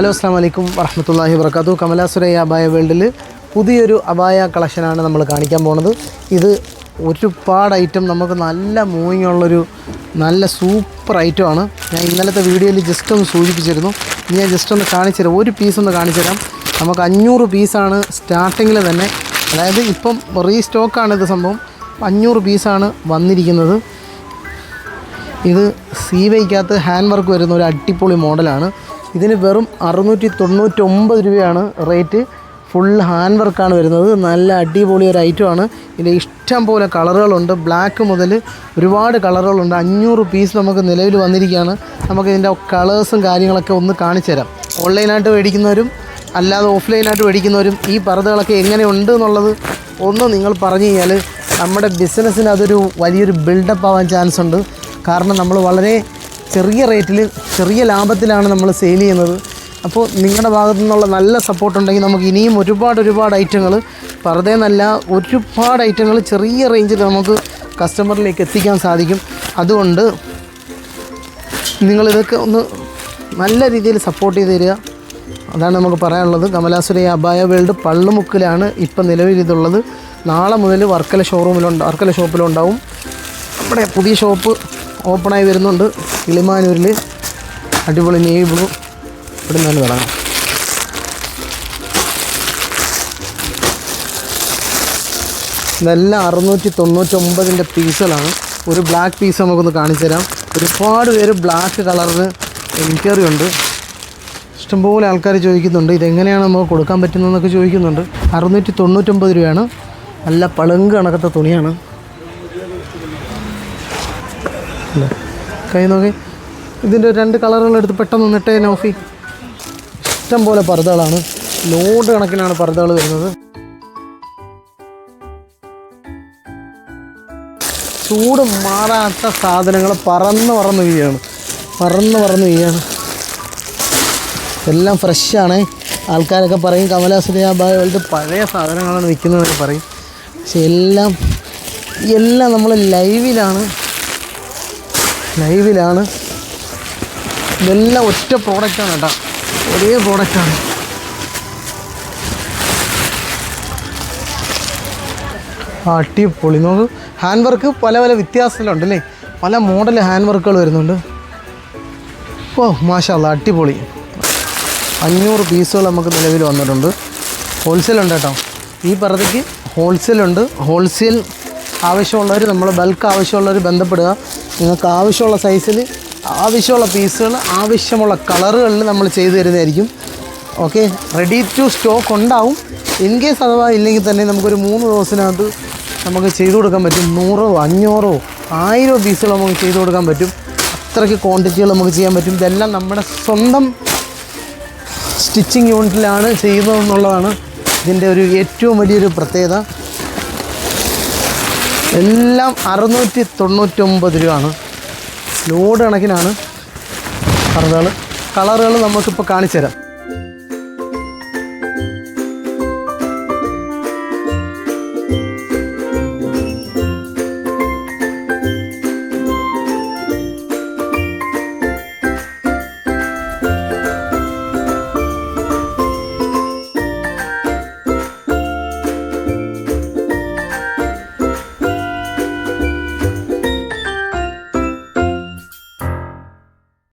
Hello അസ്സാം വലൈക്കും വറഹമത്തല്ലാഹി വർക്കാത്തു കമലാസുരയ അബായ വേൾഡിൽ പുതിയൊരു അബായ കളക്ഷനാണ് നമ്മൾ കാണിക്കാൻ പോണത്. ഇത് ഒരുപാട് ഐറ്റം നമുക്ക് നല്ല മൂവിങ് ഉള്ളൊരു നല്ല സൂപ്പർ ഐറ്റമാണ് ഞാൻ ഇന്നലത്തെ വീഡിയോയിൽ ജസ്റ്റ് ഒന്ന് സൂചിപ്പിച്ചിരുന്നു. ഞാൻ ജസ്റ്റ് ഒന്ന് കാണിച്ചു തരാം ഒരു പീസ് ഒന്ന് കാണിച്ചു തരാം നമുക്ക് അഞ്ഞൂറ് പീസാണ് സ്റ്റാർട്ടിങ്ങിൽ തന്നെ. അതായത് ഇപ്പം റീസ്റ്റോക്കാണ് ഇത് സംഭവം. അഞ്ഞൂറ് പീസാണ് വന്നിരിക്കുന്നത്. ഇത് സീവയ്ക്കകത്ത് ഹാൻഡ് വർക്ക് വരുന്ന ഒരു അടിപൊളി മോഡലാണ് ഇതിന് വെറും അറുന്നൂറ്റി തൊണ്ണൂറ്റൊമ്പത് രൂപയാണ് റേറ്റ്. ഫുൾ ഹാൻഡ് വർക്കാണ് വരുന്നത്. നല്ല അടിപൊളി ഒരു ഐറ്റമാണ് ഇതിന്റെ ഇഷ്ടം പോലെ കളറുകളുണ്ട്. ബ്ലാക്ക് മുതൽ ഒരുപാട് കളറുകളുണ്ട്. അഞ്ഞൂറ് പീസ് നമുക്ക് നിലവിൽ വന്നിരിക്കുകയാണ്. നമുക്ക് ഇതിന്റെ കളേഴ്സും കാര്യങ്ങളൊക്കെ ഒന്ന് കാണിച്ചു തരാം. ഓൺലൈനായിട്ട് മേടിക്കുന്നവരും അല്ലാതെ ഓഫ്ലൈനായിട്ട് മേടിക്കുന്നവരും ഈ പർദ്ദകളൊക്കെ എങ്ങനെയുണ്ട് എന്നുള്ളത് ഒന്ന് നിങ്ങൾ പറഞ്ഞു കഴിഞ്ഞാൽ നമ്മുടെ ബിസിനസ്സിന് അതൊരു വലിയൊരു ബിൽഡപ്പ് ആവാൻ ചാൻസ് ഉണ്ട്. കാരണം നമ്മൾ വളരെ ചെറിയ റേറ്റിൽ ചെറിയ ലാഭത്തിലാണ് നമ്മൾ സെയിൽ ചെയ്യുന്നത്. അപ്പോൾ നിങ്ങളുടെ ഭാഗത്തു നിന്നുള്ള നല്ല സപ്പോർട്ടുണ്ടെങ്കിൽ നമുക്ക് ഇനിയും ഒരുപാട് ഒരുപാട് ഐറ്റങ്ങൾ വെറുതെന്നല്ല ഒരുപാട് ഐറ്റങ്ങൾ ചെറിയ റേഞ്ചിൽ നമുക്ക് കസ്റ്റമറിലേക്ക് എത്തിക്കാൻ സാധിക്കും. അതുകൊണ്ട് നിങ്ങളിതൊക്കെ ഒന്ന് നല്ല രീതിയിൽ സപ്പോർട്ട് ചെയ്ത് തരിക. അതാണ് നമുക്ക് പറയാനുള്ളത്. കമലാസുരയ അബായ വേൾഡ് പള്ളുമുക്കിലാണ് ഇപ്പം നിലവിൽ ഇതുള്ളത്. നാളെ മുതൽ വർക്കല ഷോറൂമിലുണ്ട് വർക്കല ഷോപ്പിലുണ്ടാവും നമ്മുടെ പുതിയ ഷോപ്പ് ഓപ്പണായി വരുന്നുണ്ട്. കിളിമാനൂരിൽ അടിപൊളി നേവി ബ്ലൂ. ഇവിടെ നിന്ന് തുടങ്ങാം. ഇതെല്ലാം അറുന്നൂറ്റി തൊണ്ണൂറ്റൊമ്പതിന്റെ പീസുകളാണ്. ഒരു ബ്ലാക്ക് പീസ് നമുക്കൊന്ന് കാണിച്ചു തരാം. ഒരുപാട് പേര് ബ്ലാക്ക് കളറിന് എൻക്വയറി ഉണ്ട്. ഇഷ്ടംപോലെ ആൾക്കാർ ചോദിക്കുന്നുണ്ട് ഇതെങ്ങനെയാണ് നമുക്ക് കൊടുക്കാൻ പറ്റുന്നതെന്നൊക്കെ ചോദിക്കുന്നുണ്ട്. അറുന്നൂറ്റി തൊണ്ണൂറ്റൊമ്പത് രൂപയാണ്. നല്ല പളുങ്ക് കണക്കത്തെ തുണിയാണ്. അല്ലേ? കൈ നോക്കി. ഇതിന്റെ രണ്ട് കളറുകൾ എടുത്ത് പെട്ടെന്ന് നിട്ടേ നോഫി ഇഷ്ടം പോലെ പർദ്ദകളാണ്. ലോഡ് കണക്കിനാണ് പർദ്ദകൾ വരുന്നത്. ചൂട് മാറാത്ത സാധനങ്ങൾ പറന്ന് പറന്ന് വീഴാണ് പറന്ന് പറന്ന് വീഴാണ് എല്ലാം ഫ്രഷാണ് ആൾക്കാരൊക്കെ പറയും കമലാസുരയ ബായോൾട്ട് പഴയ സാധനങ്ങളാണ് വിൽക്കുന്നതെന്നൊക്കെ പറയും. പക്ഷെ എല്ലാം എല്ലാം നമ്മൾ ലൈവിലാണ് ലൈവിലാണ് ഇതെല്ലാം ഒറ്റ പ്രോഡക്റ്റാണ് കേട്ടോ. ഒരേ പ്രോഡക്റ്റാണ് അടിപൊളി. നോക്ക് ഹാൻഡ് വർക്ക് പല പല വ്യത്യാസത്തിലുണ്ട് അല്ലേ? പല മോഡൽ ഹാൻഡ് വർക്കുകൾ വരുന്നുണ്ട്. ഓ മാഷാല്ല അടിപൊളി. അഞ്ഞൂറ് പീസുകൾ നമുക്ക് നിലവിൽ വന്നിട്ടുണ്ട്. ഹോൾസെയിൽ ഉണ്ട് കേട്ടോ. ഈ പർദ്ദയ്ക്ക് ഹോൾസെയിൽ ഉണ്ട്. ഹോൾസെയിൽ ആവശ്യമുള്ളവർ നമ്മൾ ബൾക്ക് ആവശ്യമുള്ളവർ ബന്ധപ്പെടുക. നിങ്ങൾക്ക് ആവശ്യമുള്ള സൈസിൽ ആവശ്യമുള്ള പീസുകൾ ആവശ്യമുള്ള കളറുകളിൽ നമ്മൾ ചെയ്തു തരുന്നതായിരിക്കും. ഓക്കെ റെഡി ടു സ്റ്റോക്ക് ഉണ്ടാവും. ഇൻ കേസ് അഥവാ ഇല്ലെങ്കിൽ തന്നെ നമുക്കൊരു മൂന്ന് ദിവസത്തിനകത്ത് നമുക്ക് ചെയ്തു കൊടുക്കാൻ പറ്റും. നൂറോ അഞ്ഞൂറോ ആയിരോ പീസുകൾ നമുക്ക് ചെയ്തു കൊടുക്കാൻ പറ്റും. അത്രയ്ക്ക് ക്വാണ്ടിറ്റികൾ നമുക്ക് ചെയ്യാൻ പറ്റും. ഇതെല്ലാം നമ്മുടെ സ്വന്തം സ്റ്റിച്ചിങ് യൂണിറ്റിലാണ് ചെയ്യുന്നതെന്നുള്ളതാണ് ഇതിന്റെ ഒരു ഏറ്റവും വലിയൊരു പ്രത്യേകത. എല്ലാം അറുന്നൂറ്റി തൊണ്ണൂറ്റൊമ്പത് രൂപയാണ്. ലോഡ് കണക്കിനാണ്. പർദ്ദകൾ കളറുകൾ നമുക്കിപ്പോൾ കാണിച്ചു തരാം